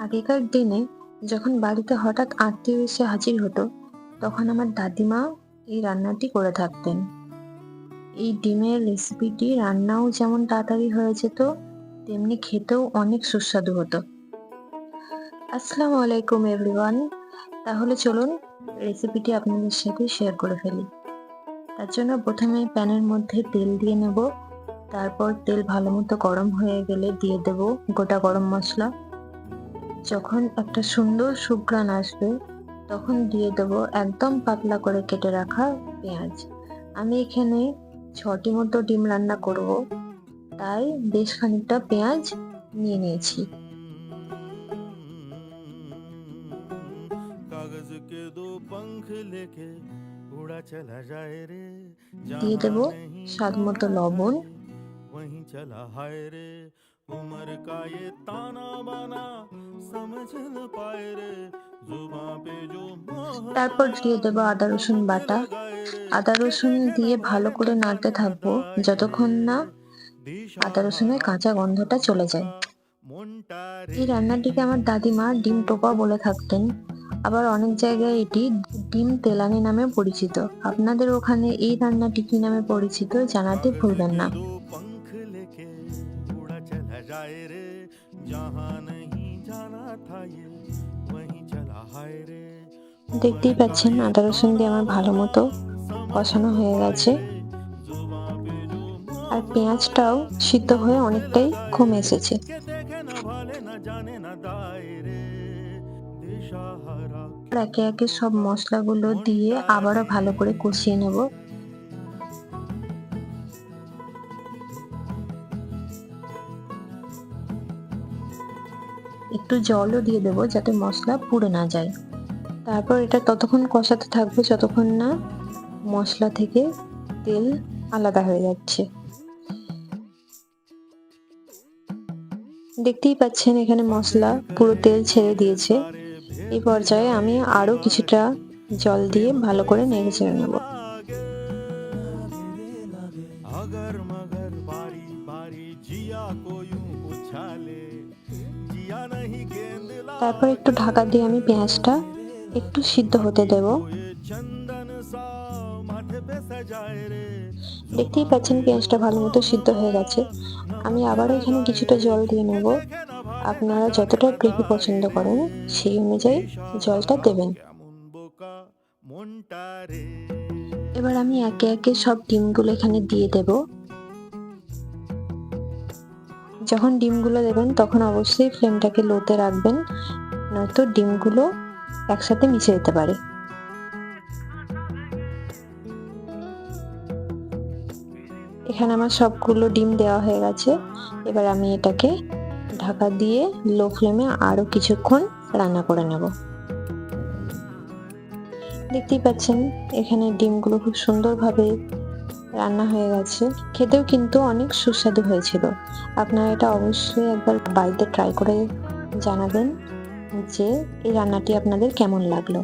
আগেকার দিনে যখন বাড়িতে হঠাৎ আত্মীয় এসে হাজির হতো, তখন আমার দাদিমা এই রান্নাটি করে থাকতেন। এই ডিমের রেসিপিটি রান্নাও যেমন তাড়াতাড়ি হয়ে যেত, তেমনি খেতেও অনেক সুস্বাদু হতো। আসসালামু আলাইকুম এভরিওয়ান তাহলে চলুন রেসিপিটি আপনাদের সাথে শেয়ার করে ফেলি। তার জন্য প্রথমে প্যানের মধ্যে তেল দিয়ে নেব। তারপর তেল ভালো মতো গরম হয়ে গেলে দিয়ে দেব গোটা গরম মশলা। যখন একটা সুন্দর সুঘ্রাণ আসবে তখন দিয়ে দেব একদম পাতলা করে কেটে রাখা পেঁয়াজ আমি এখানে ছটি মতো ডিম রান্না করব তাই বেশ খানিকটা পেঁয়াজ নিয়ে নিয়েছি कागज के दो पंख लेके उड़ा चला जाए रे দিয়ে দেব স্বাদ মতো লবণ वहीं चला हाय रे उम्र का ये ताना बाना তারপর দিয়ে দেব আদা রসুন বাটা। আদা রসুন দিয়ে ভালো করে নাড়তে থাকব যতক্ষণ না আদা রসুনের কাঁচা গন্ধটা চলে যায়। এই রান্নাটিকে আমার দাদিমা ডিম টোপা বলে থাকতেন। আবার অনেক জায়গায় এটি ডিম তেলানি নামে পরিচিত। আপনাদের ওখানে এই রান্নাটি কি নামে পরিচিত জানাতে ভুলবেন না। দেখতেই পাচ্ছেন আদা রসুন দিয়ে আমার ভালো মতো কষানো হয়ে গেছে। আর পেঁয়াজটাও সিদ্ধ হয়ে অনেকটাই কমে এসেছে। একে একে সব মশলাগুলো দিয়ে আবারও ভালো করে কষিয়ে নেব। একটু জলও দিয়ে দেবো যাতে মশলা পুড়ে না যায় তারপর এটা ততক্ষণ কষাতে থাকবো যতক্ষণ না মশলা থেকে তেল আলাদা হয়ে যাচ্ছে দেখতেই পাচ্ছেন এখানে মশলা পুরো তেল ছেড়ে দিয়েছে এই পর্যায়ে আমি আরো কিছুটা জল দিয়ে ভালো করে নেড়ে চেড়ে নেব लागे अगर मगर बारी बारी जिया को यूं তারপর একটু ঢাকা দিয়ে আমি পেঁয়াজটা একটু সিদ্ধ হতে দেব। দেখতেই পাচ্ছেন পেঁয়াজটা ভালো মতো সিদ্ধ হয়ে গেছে। আমি আবারও এখানে কিছুটা জল দিয়ে নেব। আপনারা যতটা গ্রেভি পছন্দ করেন সেই অনুযায়ী জলটা দেবেন। এবার আমি একে একে সব ডিমগুলো এখানে দিয়ে দেবো। যখন ডিমগুলো দেবেন, তখন অবশ্যই ফ্লেমটাকে লোতে রাখবেন, নয়তো ডিমগুলো একসাথে মিশে যেতে পারে। এখানে আমার সবগুলো ডিম দেওয়া হয়ে গেছে। এবার আমি এটাকে ঢাকা দিয়ে লো ফ্লেমে আরও কিছুক্ষণ রান্না করে নেব। দেখতেই পাচ্ছেন, এখানে ডিমগুলো খুব সুন্দরভাবে রান্না হয়ে গেছে। খেতেও কিন্তু অনেক সুস্বাদু হয়েছিল। আপনারা এটা অবশ্যই একবার বাড়িতে ট্রাই করে জানাবেন যে এই রান্নাটি আপনাদের কেমন লাগল।